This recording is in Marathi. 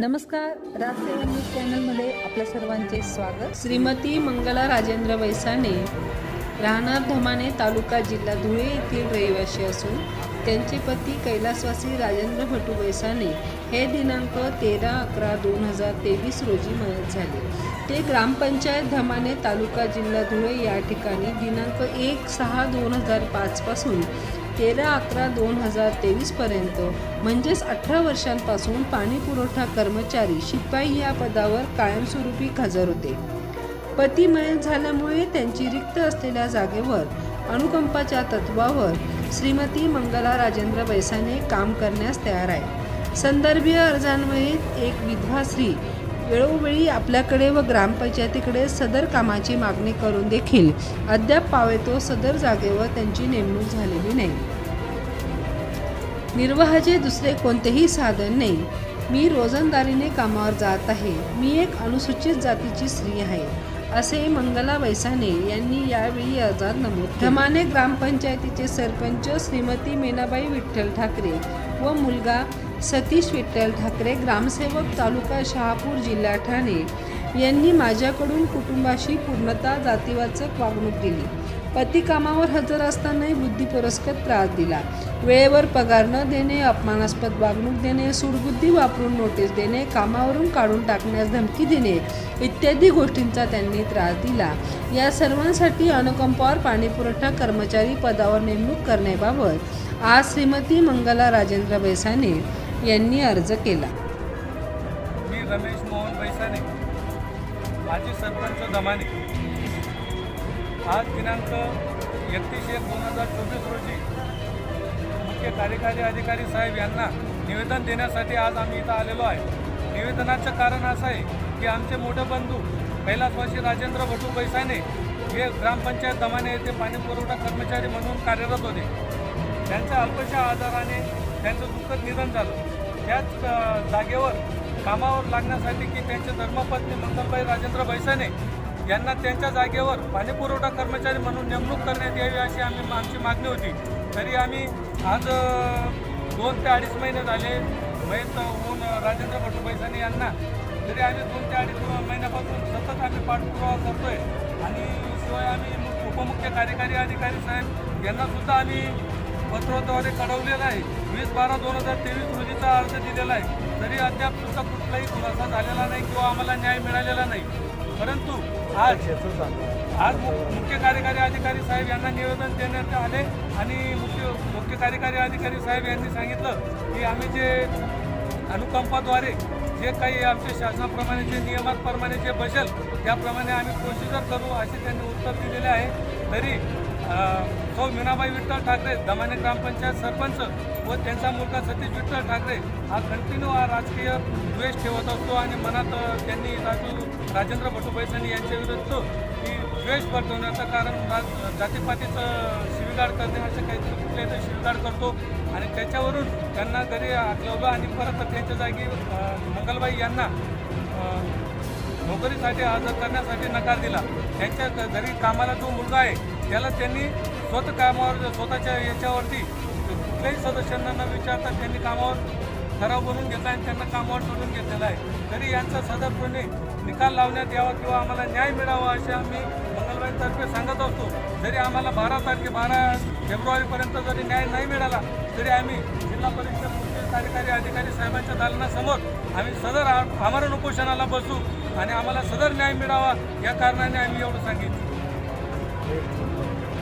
नमस्कार राजसेवा न्यूज चॅनलमध्ये आपल्या सर्वांचे स्वागत. श्रीमती मंगला राजेंद्र वैसाने राहणार धमाने तालुका जिल्हा धुळे येथील रहिवासी असून त्यांचे पती कैलासवासी राजेंद्र भटू वैसाने हे दिनांक तेरा अकरा दोन हजार तेवीस रोजी मयत झाले. ते ग्रामपंचायत धमाने तालुका जिल्हा धुळे या ठिकाणी दिनांक एक सहा दोन हजार पाचपासून तेरा अकरा दोन हजार तेवीसपर्यंत म्हणजेच अठरा वर्षांपासून पाणी पुरवठा कर्मचारी शिपाई या पदावर कायमस्वरूपी हजर होते. पती मयत झाल्यामुळे त्यांची रिक्त असलेल्या जागेवर अनुकंपाच्या तत्वावर श्रीमती मंगला राजेंद्र बैसाने काम करण्यास तयार आहे. संदर्भीय अर्जान्वये एक विधवा स्त्री वेळोवेळी आपल्याकडे व ग्रामपंचायतीकडे सदर कामाची मागणी करून देखील अद्याप पावेतो सदर जागेवर त्यांची नेमणूक झालेली नाही. निर्वाहाचे दुसरे कोणतेही साधन नाही. मी रोजंदारीने कामावर जात आहे. मी एक अनुसूचित जातीची स्त्री आहे असे मंगला वैसाने यांनी यावेळी अर्जात नमूद धमाने ग्रामपंचायतीचे सरपंच श्रीमती मेनाबाई विठ्ठल ठाकरे व मुलगा सतीश विठ्ठल ठाकरे ग्रामसेवक तालुका शहापूर जिल्हा ठाणे यांनी माझ्याकडून कुटुंबाशी पूर्णतः जातीवाचक वागणूक दिली. पती कामावर हजर असतानाही बुद्धिपुरस्कृत त्रास दिला. वेळेवर पगार न देणे अपमानास्पद वागणूक देणे सुडबुद्धी वापरून नोटीस देणे कामावरून काढून टाकण्यास धमकी देणे इत्यादी गोष्टींचा त्यांनी त्रास दिला. या सर्वांसाठी अनुकंपावर पाणीपुरवठा कर्मचारी पदावर नेमणूक करण्याबाबत आज श्रीमती मंगला राजेंद्र बैसाने यांनी अर्ज केला. मी रमेश मोहन बैसाने माजी सरपंच दमाने आज दिनांक एकतीस एक दोन हजार चोवीस रोजी मुख्य कार्यकारी अधिकारी साहेब यांना निवेदन देण्यासाठी आज आम्ही इथं आलेलो आहे. निवेदनाचं कारण असं आहे की आमचे मोठे बंधू कैलासवासी राजेंद्र भटू बैसाने हे ग्रामपंचायत दमाने येथे पाणी पुरवठा कर्मचारी म्हणून कार्यरत होते. त्यांच्या अल्पशा आजाराने त्यांचं दुःखद निधन झालं. त्याच जागेवर कामावर लागण्यासाठी की त्यांचे धर्मपत्नी मंगलबाई राजेंद्र भैसाने यांना त्यांच्या जागेवर पाणीपुरवठा कर्मचारी म्हणून नेमणूक करण्यात यावी अशी आम्ही आमची मागणी होती. तरी आम्ही आज दोन ते अडीच महिने झाले मयत होऊन राजेंद्र भटू भैसाने यांना. तरी आम्ही दोन ते अडीच महिन्यापासून सतत आम्ही पाठपुरावा करतोय. आणि शिवाय आम्ही उपमुख्य कार्यकारी अधिकारी साहेब यांना सुद्धा आम्ही पत्राद्वारे कळवलेला आहे. वीस बारा दोन हजार तेवीस रोजीचा अर्ज दिलेला आहे. तरी अद्याप तुमचा कुठलाही खुलासा झालेला नाही किंवा आम्हाला न्याय मिळालेला नाही. परंतु आज आज मुख्य कार्यकारी अधिकारी साहेब यांना निवेदन देण्यात आले आणि मुख्य मुख्य कार्यकारी अधिकारी साहेब यांनी सांगितलं की आम्ही जे अनुकंपाद्वारे जे काही आमच्या शासनाप्रमाणे जे नियमाप्रमाणे जे बसेल त्याप्रमाणे आम्ही प्रोसिजर करू असे त्यांनी उत्तर दिलेले आहे. तरी सौ मीनाबाई विठ्ठल ठाकरे दमाने ग्रामपंचायत सरपंच व त्यांचा मुलगा सतीश विठ्ठल ठाकरे हा कंटिन्यू हा राजकीय द्वेष ठेवत असतो आणि मनात त्यांनी राजू राजेंद्र भटू बैसानी यांच्या विरुद्ध की द्वेष वर्तवण्याचं कारण राज जातीपातीचं शिवीगाड करणे असे काहीतरी कुठले तर करतो. आणि त्याच्यावरून त्यांना घरी आटलवलं आणि परत त्यांच्या जागी मंगलबाई यांना नोकरीसाठी अर्ज करण्यासाठी नकार दिला. त्यांच्या घरी कामाला जो मुलगा आहे त्याला त्यांनी स्वतः कामावर स्वतःच्या याच्यावरती कुठल्याही सदस्यांना न विचारता त्यांनी कामावर ठराव बनवून घेतला आणि त्यांना कामावर सोडून घेतलेला आहे. तरी यांचा सदरपणे निकाल लावण्यात यावा किंवा आम्हाला न्याय मिळावा असे आम्ही मंगलबाईतर्फे सांगत असतो. जरी आम्हाला बारा तारखे बारा फेब्रुवारीपर्यंत जरी न्याय नाही मिळाला तरी आम्ही जिल्हा परिषद मुख्य कार्यकारी अधिकारी साहेबांच्या दालनासमोर आम्ही सदर आमरण उपोषणाला बसू आणि आम्हाला सदर न्याय मिळावा या कारणाने आम्ही एवढं सांगितलं.